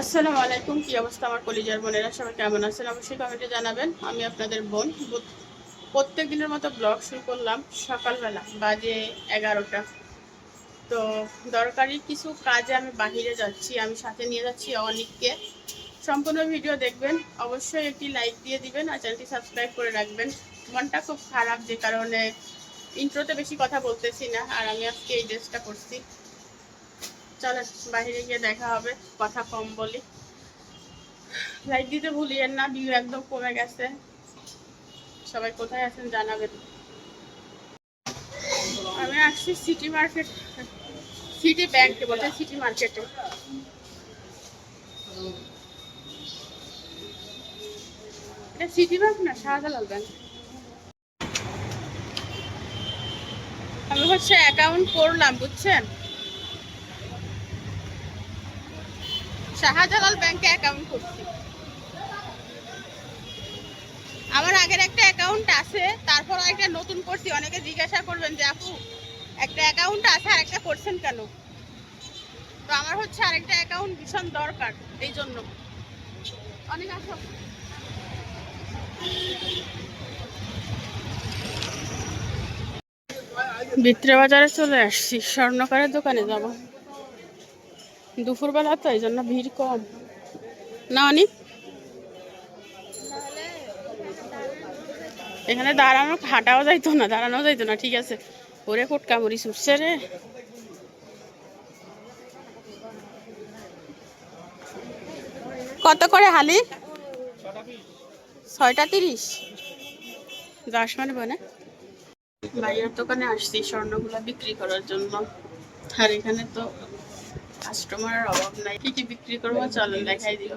আসসালামু আলাইকুম, কি অবস্থা আমার কলিজার বোনেরা? সবাই কেমন আছেন? অবশ্যই কমেন্টে জানাবেন। আমি আপনাদের বোন। প্রত্যেক দিনের মতো ব্লগ শুরু করলাম সকালবেলা বাজে এগারোটা। তো দরকারি কিছু কাজে আমি বাহিরে যাচ্ছি, আমি সাথে নিয়ে যাচ্ছি অনিককে। সম্পূর্ণ ভিডিও দেখবেন, অবশ্যই একটি লাইক দিয়ে দিবেন আর চ্যানেলটি সাবস্ক্রাইব করে রাখবেন। মনটা খুব খারাপ যে কারণে ইন্ট্রোতে বেশি কথা বলতেছি না, আর আমি আজকে এই ড্রেসটা করছি চলেন বাইরে গিয়ে দেখা হবে, কথা কম বলি। লাইক দিতে ভুলিয়েন না ভিউ একদম কমে গেছে। সবাই কোথায় আছেন জানাবেন। আমি আসছি সিটি মার্কেট সিটি ব্যাংকে বলতে সিটি মার্কেটে এটা সিটি ব্যাংক না, শাহজালাল ব্যাংক আমি হচ্ছে অ্যাকাউন্ট করলাম, বুঝছেন? শাহজালাল ব্যাংকে অ্যাকাউন্ট করছি। আমার আগের একটা অ্যাকাউন্ট আছে, তারপর একটা নতুন করছি। অনেকে জিজ্ঞাসা করবেন যে, আপু, একটা অ্যাকাউন্ট আছে আর একটা করছেন কেন? তো আমার হচ্ছে আরেকটা অ্যাকাউন্ট ভীষণ দরকার এই জন্য। অনেক আসো। বিত্রে বাজারে চলে আসছি। স্বর্ণকারের দোকানে যাব। দুপুরবেলা তো, এই জন্য ভিড় কম। না অনেক এখানে দাঁড়ানো, হাঁটাও যাইতো না দাঁড়ানো যাইতো না, ঠিক আছে। ওরে কোটকা মরি ছুটছে রে। কত করে হালি? ছয়টা তিরিশ। দশ মানে বনে। ভাইয়ের দোকানে আসছি, স্বর্ণগুলা বিক্রি করার জন্য। আর এখানে তো কাস্টমারের অভাব নাই কি কি বিক্রি করব, চলেন দেখাই দিও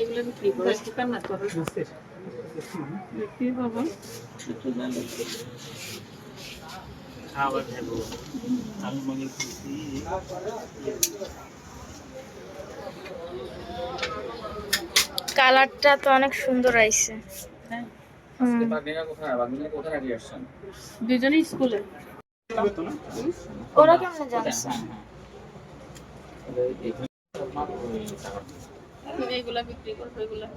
এগুলো বিক্রি করব। বিক্রি করব। খাবার খাব আমি মনে করছি কালারটা তো অনেক সুন্দর আইছে। আসছেন দুজনেই স্কুলে। ওরা কেমন জানছে এগুলা বিক্রি করব এগুলা?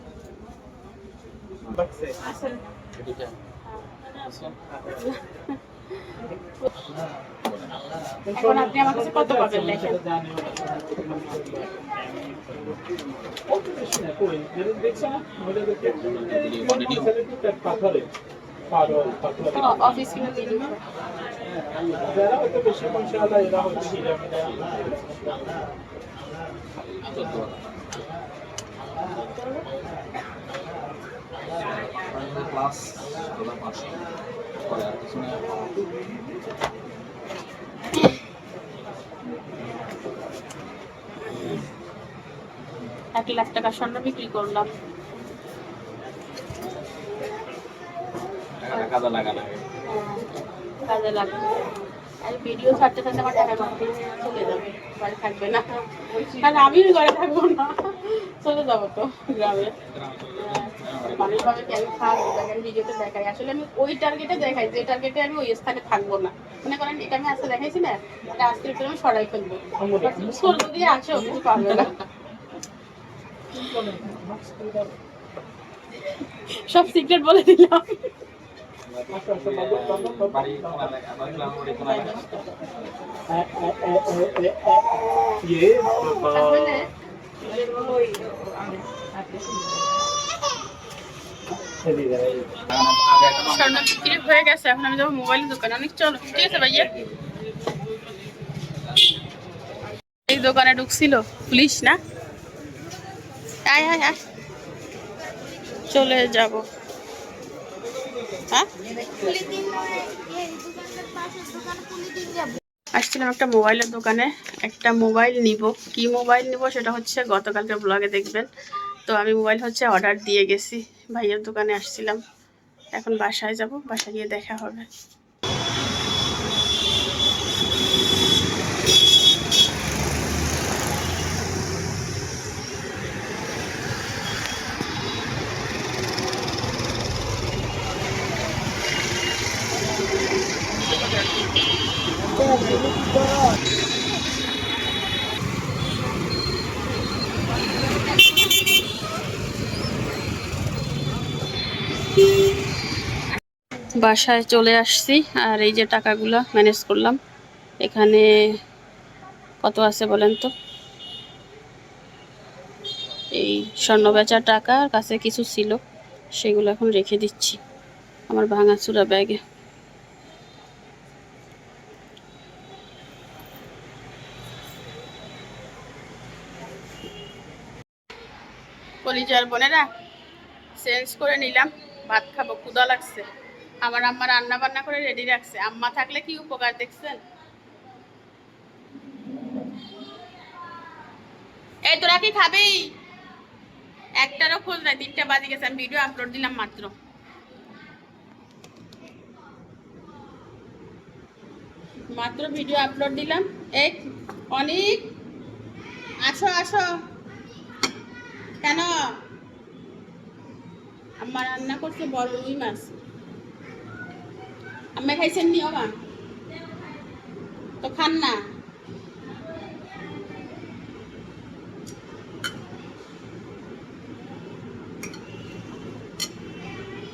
আছে। এখন আপনি আমার কাছে কত পাবেন লেখেন অফিস। ক্লাস পরে আর কিছু না এক লাখ টাকা স্বর্ণ বিক্রি করলাম। কাজে লাগা লাগে কাজে লাগবে। আর ভিডিও ছাড়তে থাকতে আমার টাকা কমপ্লিট চলে যাবে বাড়ি থাকবে না। আর আমি ঘরে থাকব না। চলে যাব তো গ্রামে। মানুষ ভাবে কি আমি খাব? দেখেন ভিডিওতে দেখাই? আসলে আমি ওই টার্গেটে দেখাই যে টার্গেটে আমি ওই স্থানে থাকব না। মনে করেন এটা আমি আজকে দেখাইছি না এটা আজকে একটু আমি সরাই ফেলব। স্কুল দিয়ে আছে কিছু পারবে না। সব সিক্রেট বলে দিলাম। বাড়ি কোনা লাগে আমার গ্রাম বাড়ি কোনা লাগে তাহলে আগে একটা হয়ে গেছে, এখন আমি যাব মোবাইলের দোকানে। অনেক ভাইয়া? এই দোকানে ঢুকছিল পুলিশ, না? চলে যাব। হ্যাঁ? আসছিলাম একটা মোবাইলের দোকানে, একটা মোবাইল নিব। কি মোবাইল নিব সেটা হচ্ছে গতকালকে ব্লগে দেখবেন। তো আমি মোবাইল হচ্ছে অর্ডার দিয়ে গেছি। ভাইয়ের দোকানে আসছিলাম। এখন বাসায় যাব বাসায় গিয়ে দেখা হবে। Oh, বাসায় চলে আসছি আর এই যে টাকাগুলো ম্যানেজ করলাম। এখানে কত আছে বলেন তো? এই স্বর্ণ বেচার টাকা আর কাছে কিছু ছিল, সেগুলো এখন রেখে দিচ্ছি আমার ভাঙাচুরা ব্যাগে কলিজার বোনেরা চেঞ্জ করে নিলাম, ভাত খাব ক্ষুদা লাগছে। আমার আম্মা রান্না বান্না করে রেডি রাখছে। আম্মা থাকলে কি উপকার দেখছেন? এই, তোরা কি খাবি? একটারও খোঁজ নাই, তিনটা বাজে গেছে, আমি ভিডিও আপলোড দিলাম মাত্র। মাত্র ভিডিও আপলোড দিলাম। এই, অনেক, আসো আসো। কেন? আম্মা রান্না করছে বড় রুই মাছ। আম্মা খাইছেন নি মা তো খান না।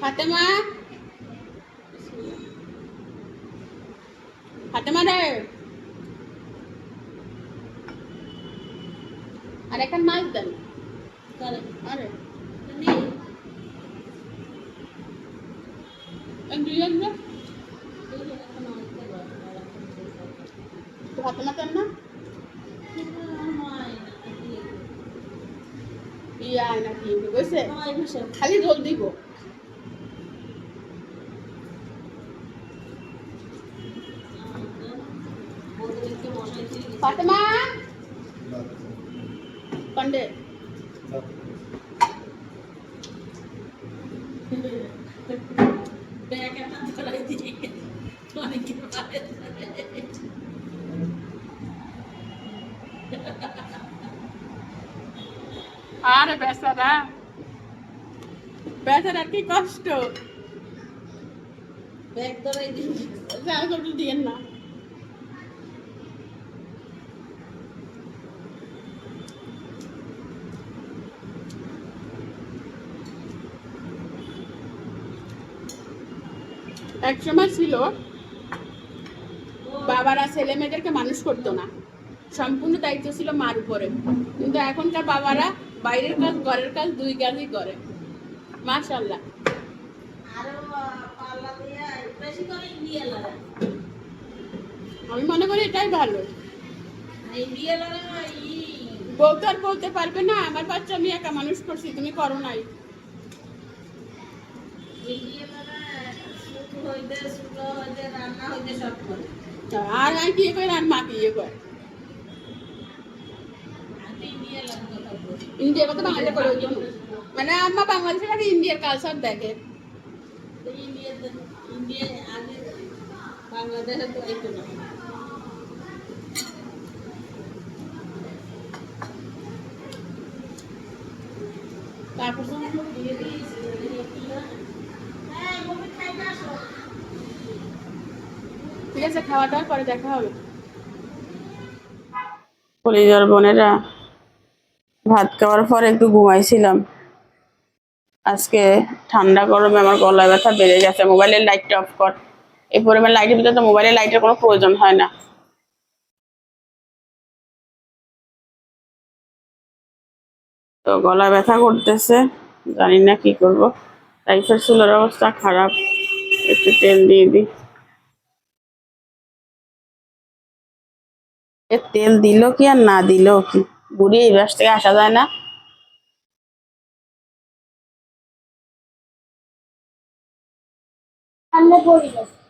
ফাতেমা? ফাতেমা রে। আর এখন মাছ দেন। আরে। দুই দেন না ইয়া নাকি বুঝছে খালি জল দিব ফাতেমা কন্ডে আরে বেচারা বেচারা কি কষ্ট। দিয়েন না। এক সময় ছিল বাবারা ছেলে মেয়েদেরকে মানুষ করতো না। সম্পূর্ণ দায়িত্ব ছিল মার উপরে। কিন্তু এখনকার বাবারা বাইরের কাজ ঘরের কাজ দুই কাজই করে। মাশাল্লাহ আমি মনে করি এটাই ভালো। বউ তো আর বলতে পারবে না আমার বাচ্চা আমি একা মানুষ করছি তুমি করো নাই। আর আমি কি করে আর মা কি ইয়ে করে? ইন্ডিয়ার কথা বাঙালি করে মানে আম্মা বাংলাদেশের আগে ইন্ডিয়ার কালচার দেখে। বাংলাদেশে তো এই তারপর দিয়ে দিয়েছি হ্যাঁ ঠিক আছে খাওয়া দাওয়ার পরে দেখা হবে। কলিজার বোনেরা ভাত খাওয়ার পর একটু ঘুমাইছিলাম। আজকে ঠান্ডা গরমে আমার গলায় ব্যথা বেড়ে গেছে, মোবাইলের লাইটটা অফ কর। এই পরিমাণ লাইটের ভিতরে তো মোবাইলের লাইটের কোনো প্রয়োজন হয় না। তো গলা ব্যথা করতেছে, জানি না কি করব। টাইফয়েড চুলের অবস্থা খারাপ, একটু তেল দিয়ে দিই। তেল দিল কি আর না দিল কি? বুড়ি এই বাস থেকে আসা যায় না।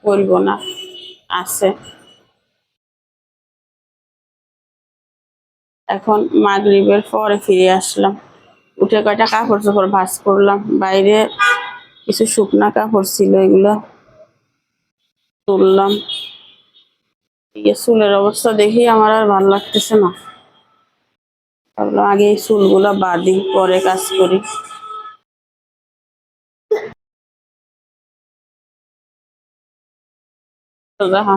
বলব। না। আছে। এখন মাগরিবের পরে ফিরে আসলাম। উঠে কয়টা কাপড় চোপড় ভাঁজ করলাম। বাইরে কিছু শুকনা কাপড় ছিল এগুলো তুললাম। চুলের অবস্থা দেখি আমার আর ভালো লাগতেছে না। ভাবলাম আগে চুলগুলা বাঁধি, পরে কাজ করি। দেখা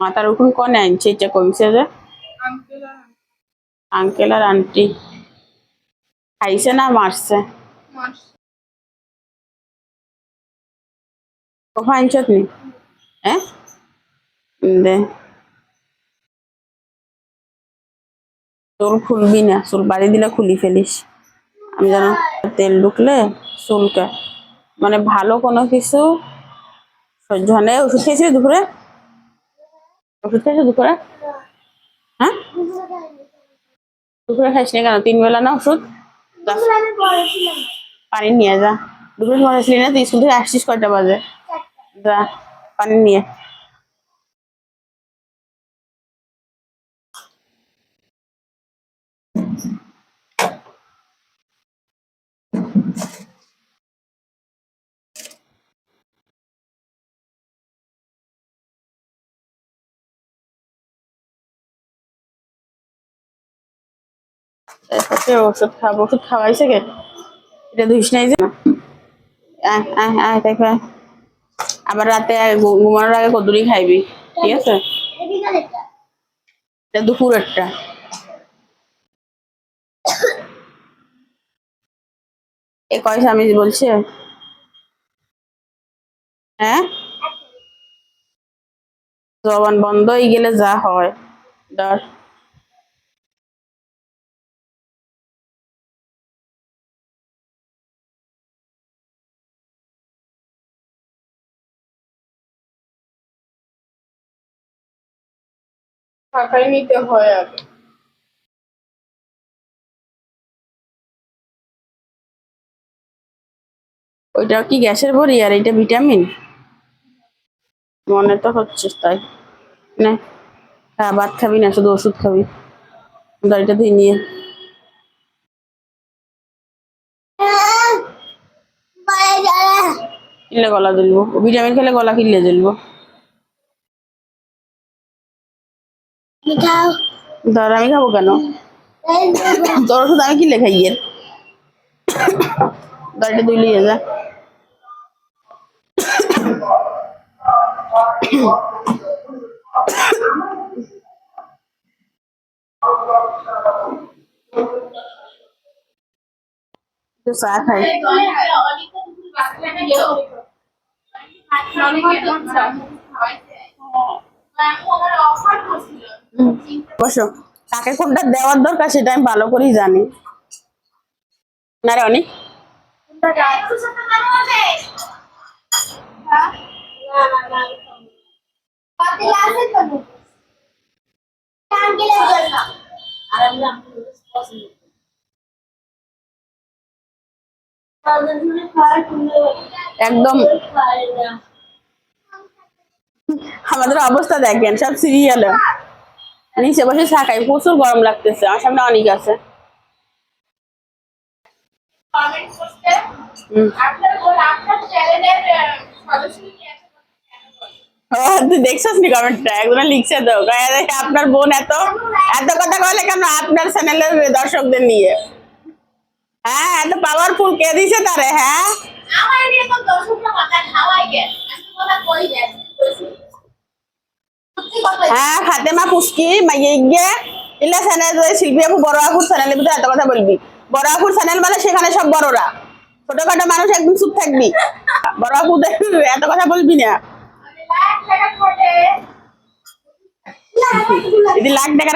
মাথার উঠুন কনে আনছে? এটা কমছে যে আঙ্কেল আর আন্টি। খাইছে না মারছে? কফা আনছত নি হ্যাঁ দে। চুল খুলবি না চুল বাড়ি দিলে খুলি ফেলিস। আমি জানো তেল ঢুকলে চুলকে। মানে ভালো কোনো কিছু সহ্য হয় না ওষুধ খেয়েছিস দুপুরে? ওষুধ খেয়েছিস দুপুরে? হ্যাঁ? দুপুরে খাইস না কেন? তিন বেলা না ওষুধ? পানি নিয়ে যা। দুপুরে সময় আসলি না? তুই স্কুল থেকে আসছিস কয়টা বাজে? যা পানি নিয়ে। ওষুধ খাব ওষুধ খাওয়াইছে কে? এটা ধুইস নাই যে। আবার রাতে ঘুমানোর আগে কদুরি খাইবি, ঠিক আছে? এটা দুপুর একটা। এ, কয় স্বামী বলছে? হ্যাঁ? জবান বন্ধ হয়ে গেলে যা হয়। ধর। ফাঁকাই নিতে হয় আগে। ওইটা কি গ্যাসের বড়ি আর এটা ভিটামিন? মনে তো হচ্ছে তাই। না হ্যাঁ ভাত খাবি না শুধু ওষুধ খাবি। গাড়িটা ধুই নিয়ে কিনলে গলা জ্বলবো। ভিটামিন খেলে গলা কিনলে জ্বলবো। মিঠাও ধর আমি খাব কেন? এই দেখো, তোর ওষুধ আমি কিনলে খাই এর? গাড়িটা ধুই নিয়ে যা। একটু চা খাই। বসো। কাকে কোনটা দেওয়ার দরকার সেটা আমি ভালো করেই জানি। না রে অনেক একদম। আমাদের অবস্থা দেখেন সব সিরিয়ালে নিচে বসে থাকাই প্রচুর গরম লাগতেছে আমার সামনে অনেক আছে। দেখছিস নি কমেন্টটা একজনে লিখছে তো দেখে আপনার বোন এত এত কথা বলে কেন আপনার চ্যানেলের দর্শকদের নিয়ে? হ্যাঁ এত পাওয়ারফুল কে দিছে তারে হ্যাঁ? আমার দর্শকরা কথা খাওয়াই গেল হ্যাঁ ফাতেমা পুষ্কি চ্যানেল শিল্পী বড় চ্যানেলের ভিতরে এত কথা বলবি। বড় চ্যানেল মানে সেখানে সব বড়রা। ছোটখাটো মানুষ একদম চুপ থাকবি। বড় এত কথা বলবি না।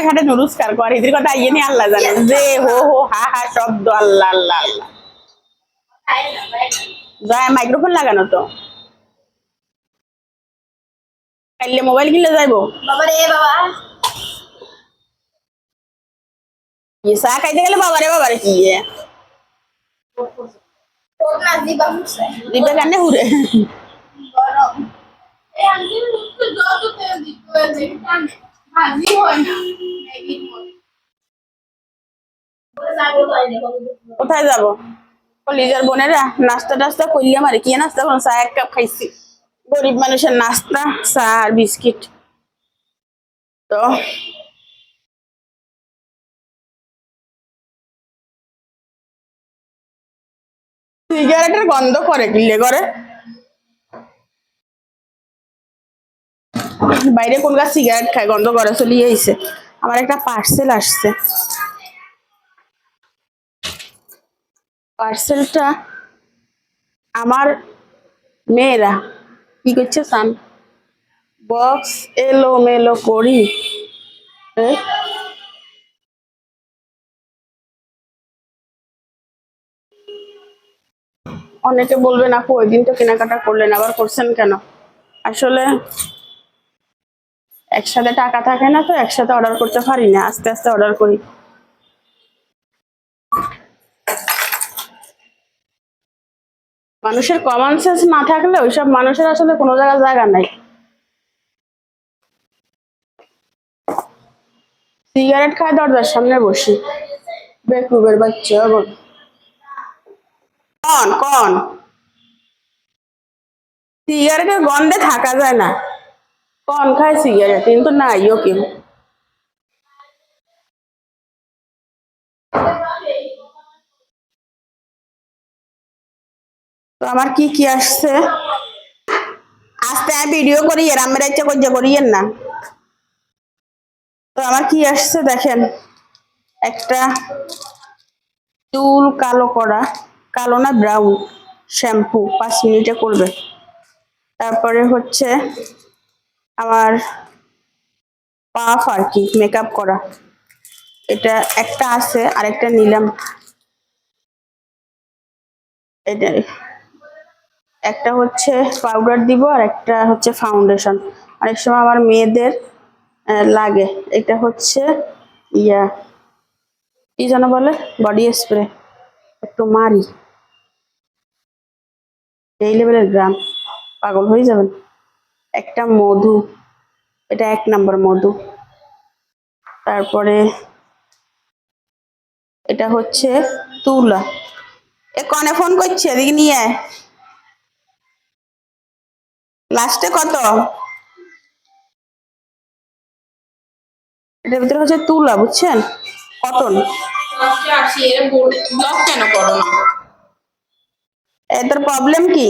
খটে নুরুস্কার কর কথা ইয়ে নিয়ে আল্লাহ যে হো হো, হা হা, শব্দ জয় মাইক্রোফোন লাগানো তো। কাইলে মোবাইল কিনলে যাইবো বাবা রে বাবা ইয়ে চা খাইতে গেলে বাবারে বাবারে কি ইয়ে তোর না দিবা মুছে দিবে কানে হুরে গরম এই আঙ্কেল মুখে যত তেল দিতে হয়েছে কানে ভাজি হয় না ম্যাগির মতো বলে যাব তাই দেখো কোথায় যাব কলিজার বোনেরা নাস্তা টাস্তা করলি আমার কি নাস্তা কোনো চা এক কাপ খাইছি গরিব মানুষের নাস্তা, চা আর বিস্কিট। তো সিগারেটের গন্ধ করে কিনলে করে। বাইরে কোন গাছ সিগারেট খায়, গন্ধ করে, চলিয়ে আইছে। আমার একটা পার্সেল আসছে। পার্সেলটা আমার মেয়েরা কি করছে, সান? বক্স এলো মেলো করি অনেকে বলবেন আপু, ওই দিন তো কেনাকাটা করলেন, আবার করছেন কেন? আসলে একসাথে টাকা থাকে না তো, একসাথে অর্ডার করতে পারি না, আস্তে আস্তে অর্ডার করি। মানুষের কমন সেন্স না থাকলে ওইসব মানুষের আসলে কোনো জায়গায় জায়গা নাই। সিগারেট খায় দরজার সামনে বসি। বেকুবের বাচ্চা কন কন। সিগারেটের গন্ধে থাকা যায় না। কন খায় সিগারেট কিন্তু নাইও কেউ তো আমার কি কি আসছে? আস্তে আমি ভিডিও করি, এর আমার ইচ্ছা করছে করিয়েন না। তো আমার কি আসছে দেখেন, একটা চুল কালো করা, কালো না ব্রাউন শ্যাম্পু পাঁচ মিনিটে করবে। তারপরে হচ্ছে আমার পাফ আর কি মেকআপ করা। এটা একটা আছে আর একটা নিলাম। এটা একটা হচ্ছে পাউডার দিব আর একটা হচ্ছে ফাউন্ডেশন। অনেক সময় আমার মেয়েদের লাগে। এটা হচ্ছে ইয়া, কি যেন বলে? বডি স্প্রে একটু মারি এই লেভেলের গ্রাম। পাগল হয়ে যাবেন। একটা মধু। এটা এক নাম্বার মধু। তারপরে এটা হচ্ছে তুলা। এ কনে ফোন করছে? এদিকে নিয়ে আয়। লাস্টে কত? এটার ভিতরে হচ্ছে তুলা, বুঝছেন? কটন কেন করো না এ তোর প্রবলেম কি?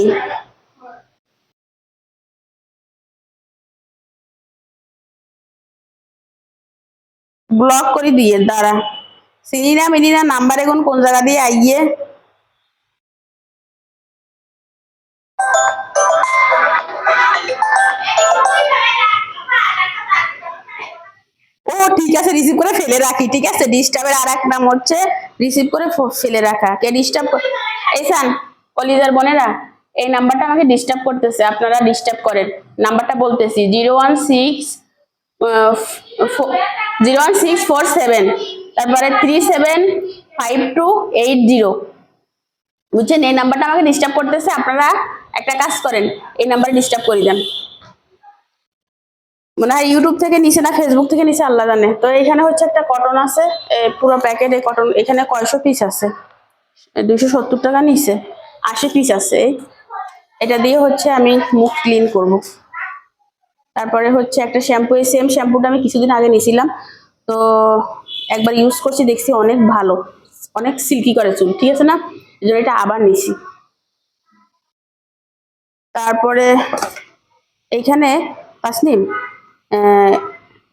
ব্লক করে দিয়ে, দাঁড়া। চিনি না মিনি না নাম্বার এখন কোন জায়গা দিয়ে আইয়ে? ঠিক আছে রিসিভ করে ফেলে রাখি, ঠিক আছে? ডিস্টার্বের আর এক নাম হচ্ছে রিসিভ করে ফেলে রাখা। কে ডিস্টার্ব এই সান, কলিজার বোনেরা, এই নাম্বারটা আমাকে ডিস্টার্ব করতেছে, আপনারা ডিস্টার্ব করেন। নাম্বারটা বলতেছি zero one six zero one six four seven তারপরে three seven five two eight zero বুঝছেন? এই নাম্বারটা আমাকে ডিস্টার্ব করতেছে, আপনারা একটা কাজ করেন, এই নাম্বারে ডিস্টার্ব করে দেন। মনে ইউটিউব থেকে নিচে না ফেসবুক থেকে নিচে আল্লাহ জানে। তো এখানে হচ্ছে একটা কটন আছে পুরো প্যাকেটে কটন এখানে কয়শো পিস আছে। দুইশো সত্তর টাকা নিচে আশি পিস আছে এই। এটা দিয়ে হচ্ছে আমি মুখ ক্লিন করব। তারপরে হচ্ছে একটা শ্যাম্পু এই সেম শ্যাম্পুটা আমি কিছুদিন আগে নিয়েছিলাম তো একবার ইউজ করছি, দেখছি অনেক ভালো, অনেক সিল্কি করে চুল, ঠিক আছে না? এই জন্য এটা আবার নিছি। তারপরে এইখানে তাসনিম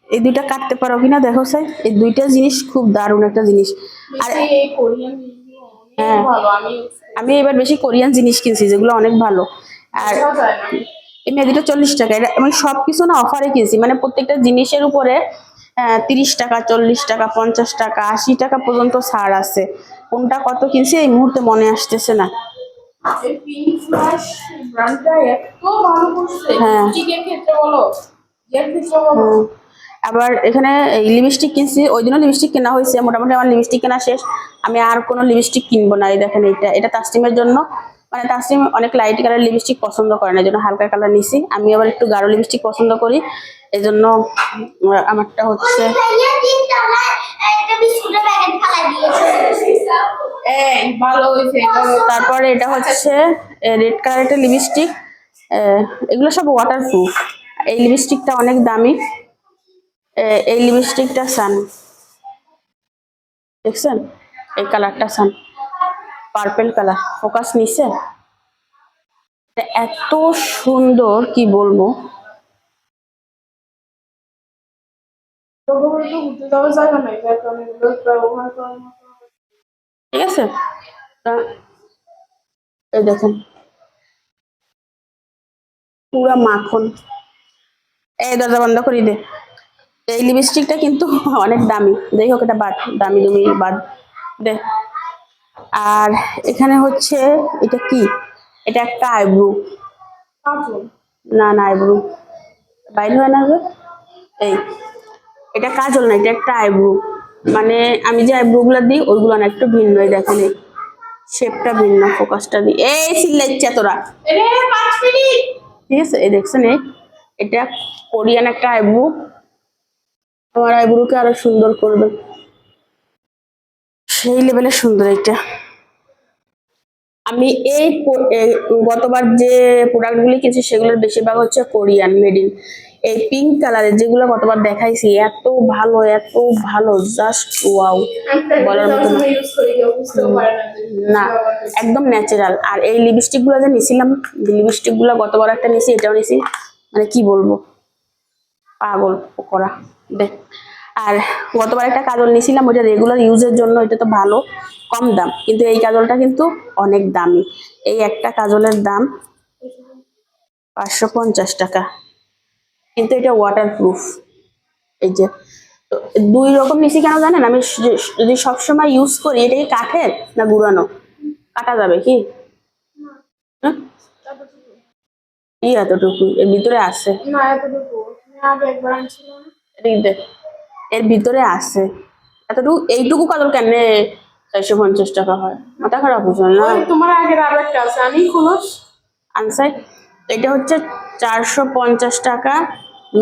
এই দুইটা কাটতে পারো কিনা দেখো স্যার। এই দুইটা জিনিস খুব দারুণ একটা জিনিস। আর এই কোরিয়ান ভিডিও হ্যাঁ। ভালো আমি আমি এবার বেশি কোরিয়ান জিনিস কিনছি যেগুলো অনেক ভালো। আর এই মেহেদিটা চল্লিশ টাকা এটা আমি সব কিছু না অফারে কিনছি মানে প্রত্যেকটা জিনিসের উপরে তিরিশ টাকা চল্লিশ টাকা পঞ্চাশ টাকা আশি টাকা পর্যন্ত ছাড় আছে। কোনটা কত কিনছি এই মুহূর্তে মনে আসতেছে না। এই পিঙ্ক ফ্লাশ ব্র্যান্ডটা এত ভালো করছে হ্যাঁ। আবার এখানে এই লিপস্টিক কিনছি ওই জন্য লিপস্টিক কেনা হয়েছে। মোটামুটি আমার লিপস্টিক কেনা শেষ। আমি আর কোনো লিপস্টিক কিনবো না এই দেখেন এটা এটা তাসলিমের জন্য। মানে তাসলিম অনেক লাইট কালার লিপস্টিক পছন্দ করে না এই জন্য হালকা কালার নিছি। আমি আবার একটু গাঢ় লিপস্টিক পছন্দ করি। এই জন্য আমারটা হচ্ছে তারপরে এটা হচ্ছে রেড কালার একটা লিপস্টিক এগুলো সব ওয়াটারপ্রুফ এই লিপস্টিকটা অনেক দামি। এই লিপস্টিকটা সান দেখছেন? এই কালারটা সান পার্পেল কালার ফোকাস নিছে এত সুন্দর, কি বলব? ঠিক আছে? এই দেখেন। পুরা মাখন। এই দরজা বন্ধ করি দে। এই লিপস্টিকটা কিন্তু অনেক দামি। যাই হোক এটা বাদ দামি দামি বাদ দে। আর এখানে হচ্ছে এটা কি? এটা একটা আইব্রু না না আইব্রু বাইরে হয় না? এই এটা কাজল না এটা একটা আইব্রু মানে আমি যে আইব্রু গুলো দিই ওইগুলো না একটু ভিন্ন দেখেন শেপটা ভিন্ন ফোকাসটা দিই এই সিল্লাইচ্ছা তোরা। ঠিক আছে এই দেখছেন এই এটা কোরিয়ান একটা আইব্রু। আমার আইব্রুকে আরও সুন্দর করবে। সেই লেভেলের সুন্দর এটা আমি এই গতবার যে প্রোডাক্ট গুলি কিনছি সেগুলোর বেশিরভাগ হচ্ছে কোরিয়ান মেড ইন এই পিঙ্ক কালারের যেগুলো গতবার দেখাইছি এত ভালো এত ভালো জাস্ট ওয়াও বলার মতো না। একদম ন্যাচারাল আর এই লিপস্টিকগুলো যে নিছিলাম লিপস্টিকগুলো গতবার একটা নিছি এটাও নিছি। মানে কি বলব? পাগল করা আর গতবার একটা কাজল নিয়েছিলাম, ওইটা রেগুলার ইউজের জন্য এটা তো ভালো, কম দাম। কিন্তু এই কাজলটা কিন্তু অনেক দামি। এই একটা কাজলের দাম পাঁচশো পঞ্চাশ টাকা। কিন্তু এটা ওয়াটার প্রুফ এই যে দুই রকম নিছি কেন জানেন? আমি যদি সবসময় ইউজ করি, এটা কি কাঠের না গুড়ানো? কাটা যাবে কি? হ্যাঁ? কি এতটুকু এর ভিতরে আছে। না এতটুকু। এর ভিতরে আছে। এতটুকু এইটুকু কাজল কেন চারশো পঞ্চাশ টাকা হয়? মাথা খারাপ হয়েছে না? তোমার আগের আরও একটা আছে আমি খুলস আনসাই এটা হচ্ছে চারশো পঞ্চাশ টাকা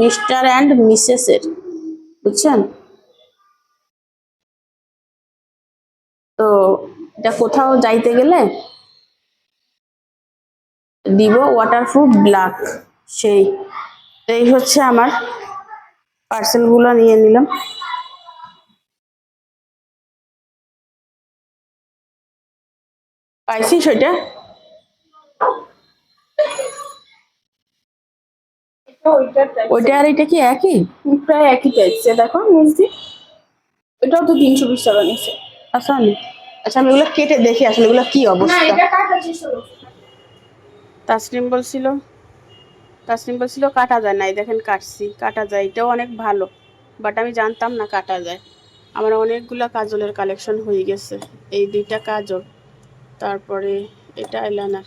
মিস্টার অ্যান্ড মিসেসের বুঝছেন? তো এটা কোথাও যাইতে গেলে দিব ওয়াটারপ্রুফ ব্ল্যাক সেই। এই হচ্ছে আমার পার্সেলগুলো নিয়ে নিলাম। পাইছি সেটা এটা ওইটা আর এটা কি একই? প্রায় একই টাইপস দেখো নিচ দিয়ে। এটাও তো তিনশো বিশ টাকা নিচ্ছে আচ্ছা আমি- আচ্ছা আমি এগুলো কেটে দেখি আসলে এগুলো কি অবস্থা। করছি বলছিল, তাসনিম বলছিল কাটা যায় না, এই দেখেন কাটছি, কাটা যায়, এটাও অনেক ভালো বাট আমি জানতাম না কাটা যায়। আমার অনেকগুলো কাজলের কালেকশন হয়ে গেছে, এই দুইটা কাজল, তারপরে এটা আইলাইনার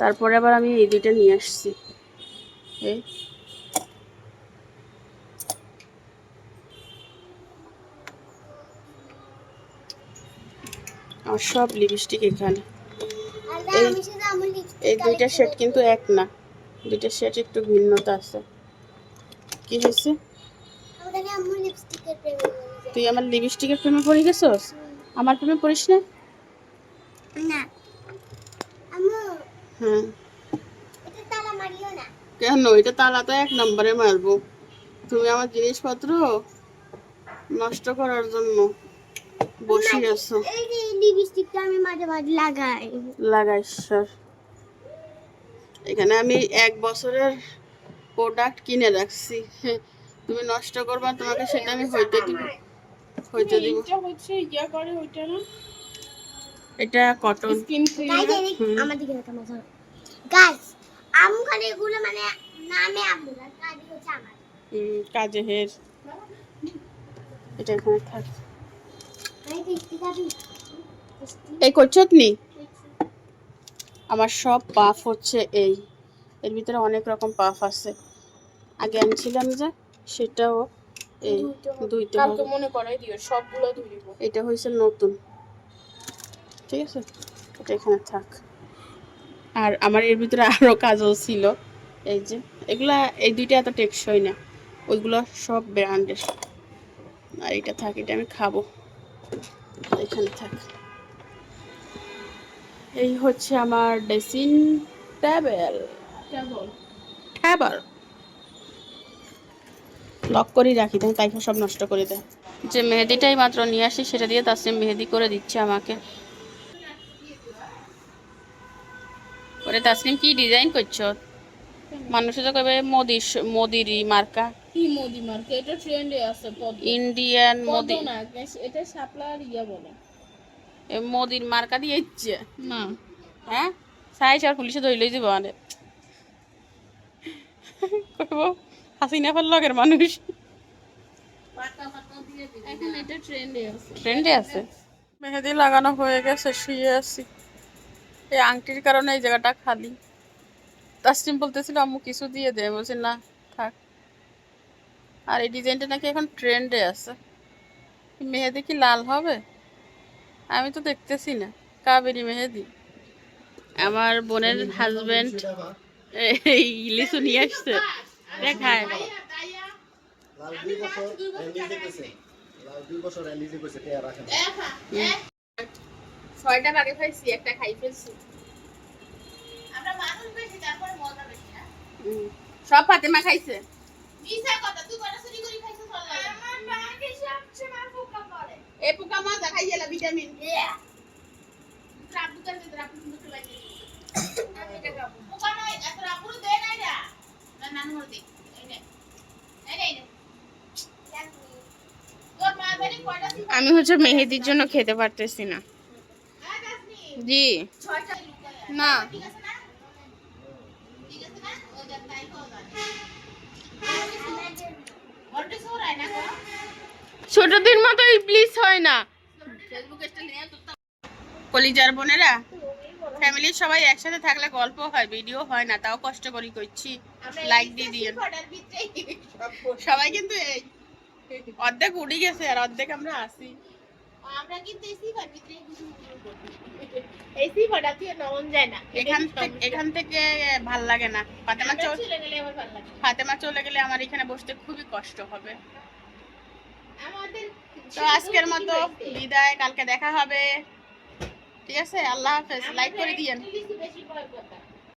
তারপরে আবার আমি এই দুইটা নিয়ে আসছি, এই। আমার সব লিপস্টিক এখানে। এই এই দুইটা শেড কিন্তু এক না। দুইটা শেড একটু ভিন্নতা আছে। কি হয়েছে? তুই আমার লিপস্টিকের প্রেমে পড়ে গেছস? আমার প্রেমে পড়িস না? হ্যাঁ। কেন? এটা তালা তো এক নম্বরে মারবো। তুমি আমার জিনিসপত্র নষ্ট করার জন্য। বসে আছো। লিপস্টিকটা আমি মাঝে মাঝে লাগাই। লাগাইস স্যার এখানে আমি এক বছরের প্রোডাক্ট কিনে রাখছি। তুমি নষ্ট করবা তোমাকে সেটা আমি হইতে দিব। হইতে দিব। এটা হচ্ছে ইয়া করে ওইটা না? এটা কটন স্কিন আমার দিকে তাকাও মজা গাইস আমু খালি এগুলো মানে নামে আমু কাজে হচ্ছে আমার। কাজে হের এটা এখানে থাক। আমি দেখতে যাবি এই করছত নি আমার সব পাফ হচ্ছে এই। এর ভিতরে অনেক রকম পাফ আছে। আগে আনছিলাম যে সেটাও এই দুইটা কালকে মনে করাই দিও সবগুলো ধরিব এটা হয়েছে নতুন। ঠিক আছে? এটা এখানে থাক। আর আমার এর ভিতরে আরও কাজও ছিল। এই যে এগুলা এই দুইটা এত টেকসই না। ওইগুলো সব ব্র্যান্ডের। আর এটা থাক এটা আমি খাব। এখানে থাক। এই হচ্ছে আমার ড্রেসিং টেবিল। টেবিল। লক করেই রাখি তাই তাইফা সব নষ্ট করে দেয়। যে মেহেদিটাই মাত্র নিয়ে আসি সেটা দিয়ে তাসলিম মেহেদি করে দিচ্ছে আমাকে। ওরে তাসলিম কি ডিজাইন করছ? মানুষে তো কবে মোদি মোদিরই মার্কা। কি মোদি মার্কে? এটা ট্রেন্ডে আছে পদ্ম ইন্ডিয়ান মোদি। না এটা শাপলা ইয়া বলে। এ মোদির মার্কা দিয়ে ইচ্ছে? না। হ্যাঁ? সাইজ আর পুলিশে ধরলেই দিব আমাদের কইব হাসিনা ফেল লগের মানুষ। এখন এটা ট্রেন্ডে আছে। ট্রেন্ডে আছে। মেহেদি লাগানো হয়ে গেছে শুয়ে আছি। এই আংটির কারণে এই জায়গাটা খালি। তাসলিম বলতেছিল আম্মু কিছু দিয়ে দে। বলছি না থাক। আর এই ডিজাইনটা নাকি এখন ট্রেন্ডে আছে। মেহেদি কি লাল হবে? আমি তো দেখতেছি না। কাবেরি মেহেদি। আমার বোনের হাজবেন্ড এই ইলিশু নিয়ে আসছে। দেখায়। ছয়টা খাইছি একটা খাই ফেলছি। আমরা মানুষ বেশি তারপরে মজা বেশি না সব ফাতেমা খাইছে। এ পোকা মজা খাই গেলা ভিটামিন। রাবু রাবু লাগে। আমি এটা খাব। পোকা নয় এত রাবু দে না। নানু দে আমি হচ্ছে মেহেদির জন্য খেতে পারতেছি না। হ্যাঁ জি। না ঠিক আছে না ঠিক আছে না ও দেখ তাই খাওয়া যায় ওরটা সরাই না গো ছোটদের মতো ইবলিস হয় না। কলিজার বোনেরা, ফ্যামিলির সবাই একসাথে থাকলে গল্প হয়, ভিডিও হয় না, তাও কষ্ট করি করছি। লাইক দিয়ে দিয়ে। সবাই কিন্তু অর্ধেক উড়ে গেছে আর অর্ধেক আমরা আসি আমরা কিন্তু ভিতরে নমন যায় না। এখান থেকে এখান থেকে ভালো লাগে না। ফাতেমা চলে গেলে আমার ভালো লাগে। ফাতেমা চলে গেলে আমার এখানে বসতে খুবই কষ্ট হবে। আমাদের তো আজকের মতো বিদায় কালকে দেখা হবে। ঠিক আছে? আল্লাহ হাফেজ। লাইক করে দিয়েন।